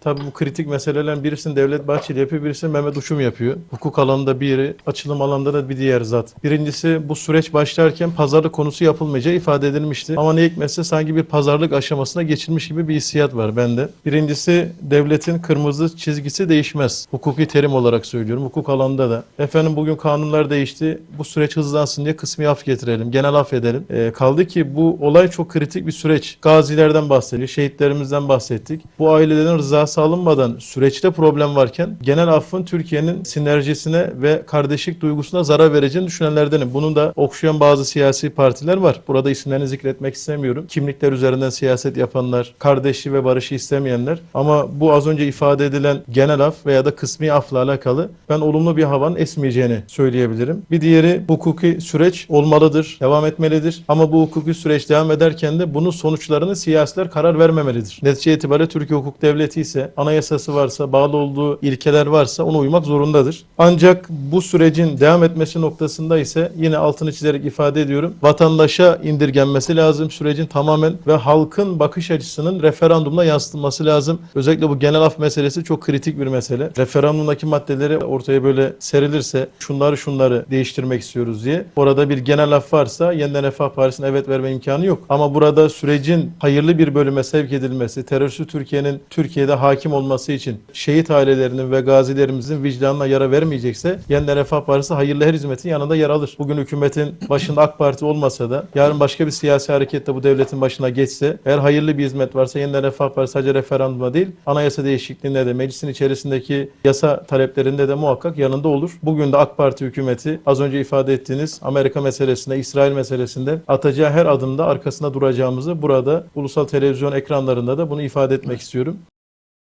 Tabii bu kritik meselelerin birisini Devlet Bahçeli yapıyor, birisini Mehmet Uçum yapıyor. Hukuk alanında biri, açılım alanında da bir diğer zat. Birincisi bu süreç başlarken pazarlık konusu yapılmayacağı ifade edilmişti. Ama ne hikmetse sanki bir pazarlık aşamasına geçilmiş gibi bir hissiyat var bende. Birincisi devletin kırmızı çizgisi değişmez. Hukuki terim olarak söylüyorum. Hukuk alanında da. Efendim bugün kanunlar değişti. Bu süreç hızlansın diye kısmi af getirelim. Genel af edelim. Ee, kaldı ki bu olay çok kritik bir süreç. Gazilerden bahsediyor. Şehitlerimizden bahsettik. Bu ailelerin rızası alınmadan süreçte problem varken genel affın Türkiye'nin sinerjisine ve kardeşlik duygusuna zarar vereceğini düşünenlerdenim. Bunun da okşayan bazı siyasi partiler var. Burada isimlerini zikretmek istemiyorum. Kimlikler üzerinden siyaset yapanlar, kardeşliği ve barışı istemeyenler. Ama bu az önce ifade edilen genel af veya da kısmi afla alakalı ben olumlu bir havanın esmeyeceğini söyleyebilirim. Bir diğeri hukuki süreç olmalıdır, devam etmelidir. Ama bu hukuki süreç devam ederken de bunun sonuçlarını siyasiler karar vermemelidir. Netice itibariyle Türkiye hukuk devleti ise anayasası varsa, bağlı olduğu ilkeler varsa ona uymak zorundadır. Ancak bu sürecin devam etmesi noktasında ise yine altını çizerek ifade ediyorum. Vatandaşa indirgenmesi lazım. Sürecin tamamen ve halkın bakış açısının referandumla yansıtılması lazım. Özellikle bu genel af meselesi çok kritik bir mesele. Referandumdaki maddeleri ortaya böyle serilirse şunları şunları değiştirmek istiyoruz diye. Orada bir genel af varsa yeniden Refah Partisi'ne evet verme imkanı yok. Ama burada sürecin hayırlı bir bölüme sevk edilmesi, terörsüz Türkiye'nin Türkiye'de hakim olması için şehit ailelerinin ve gazilerimizin vicdanına yara vermeyecekse yeniden Refah Partisi hayırlı her hizmetin yanında yer alır. Bugün hükümetin başında AK Parti olmasa da yarın başka bir siyasi harekette bu devletin başına geçse eğer hayırlı bir hizmet varsa yeniden Refah Partisi sadece referanduma değil anayasa değişikliğinde de meclisin içerisindeki yasa taleplerinde de muhakkak yanında olur. Bugün de AK Parti hükümeti az önce ifade ettiğiniz Amerika meselesinde, İsrail meselesinde atacağı her adımda arkasında duracağımızı burada ulusal televizyon ekranlarında da bunu ifade etmek istiyorum.